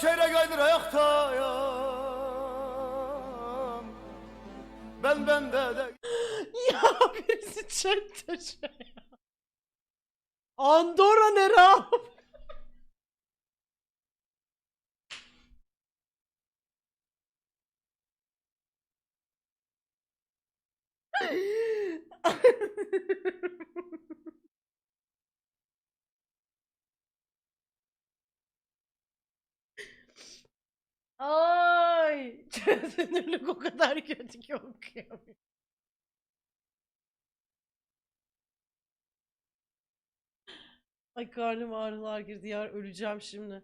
çeyrek aydır ayaktayım Ben bende de ya birisi çekti şey. Andorra nere abi? Ay, çözünürlük o kadar kötü ki okuyamıyorum. Ay karnım ağrılar girdi ya öleceğim şimdi.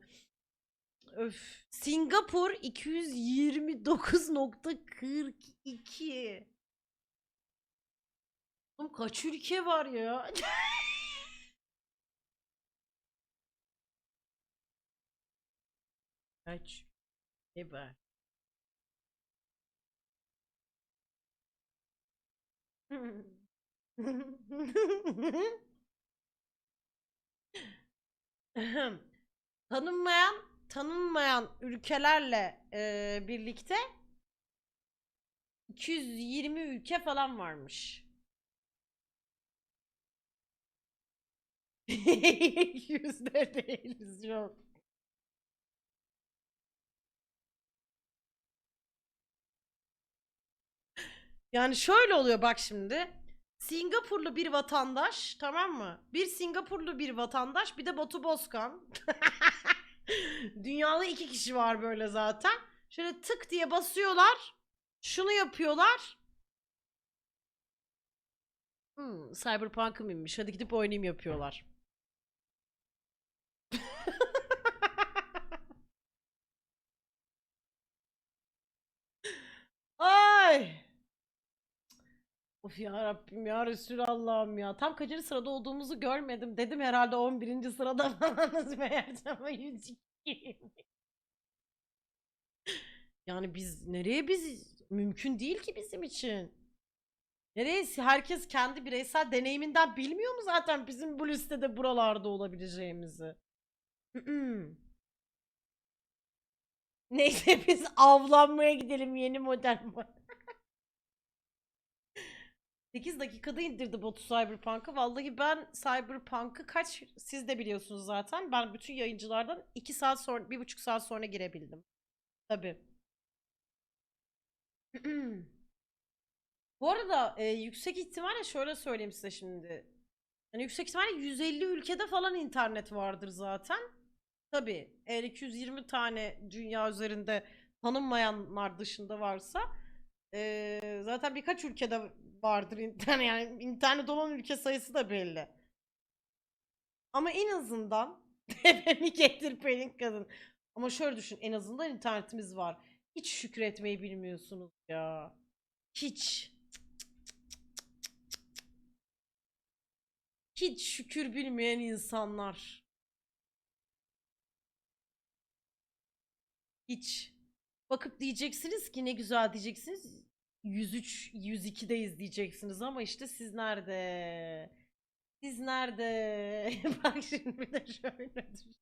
Öf. Singapur 229.42. Oğlum kaç ülke var ya? kaç ülke var? tanınmayan tanınmayan ülkelerle e, birlikte 220 ülke falan varmış. Yüzde değiliz yok. Yani şöyle oluyor bak şimdi. Singapurlu bir vatandaş tamam mı? Bir Singapurlu bir vatandaş bir de Batu Bozkan. Dünyada iki kişi var böyle zaten. Şöyle tık diye basıyorlar. Şunu yapıyorlar. Hmm, Cyberpunk'ım inmiş. Hadi gidip oynayayım yapıyorlar. Ay. Of ya Rabbim ya Resulallah'ım ya. Tam kaçıncı sırada olduğumuzu görmedim. Dedim herhalde 11. sırada falanız meğerse ama 102. Yani biz nereye biz mümkün değil ki bizim için. Nereye herkes kendi bireysel deneyiminden bilmiyor mu zaten bizim bu listede buralarda olabileceğimizi? Neyse biz avlanmaya gidelim yeni model var. 8 dakikada indirdi botu Cyberpunk'ı. Vallahi ben Cyberpunk'ı kaç siz de biliyorsunuz zaten. Ben bütün yayıncılardan 2 saat sonra 1,5 saat sonra girebildim. Tabii. Bu arada e, yüksek ihtimalle şöyle söyleyeyim size şimdi. Yani yüksek ihtimalle 150 ülkede falan internet vardır zaten. Tabii eğer 220 tane dünya üzerinde tanınmayanlar dışında varsa zaten birkaç ülkede vardır internet yani internet olan ülke sayısı da belli. Ama en azından tepemi getir pelin kadın. Ama şöyle düşün en azından internetimiz var. Hiç şükretmeyi bilmiyorsunuz ya. Hiç. Hiç şükür bilmeyen insanlar. Hiç. Bakıp diyeceksiniz ki ne güzel diyeceksiniz. 103, 102'deyiz diyeceksiniz ama işte siz nerede? Siz nerede? Bak şimdi de şöyle düşün.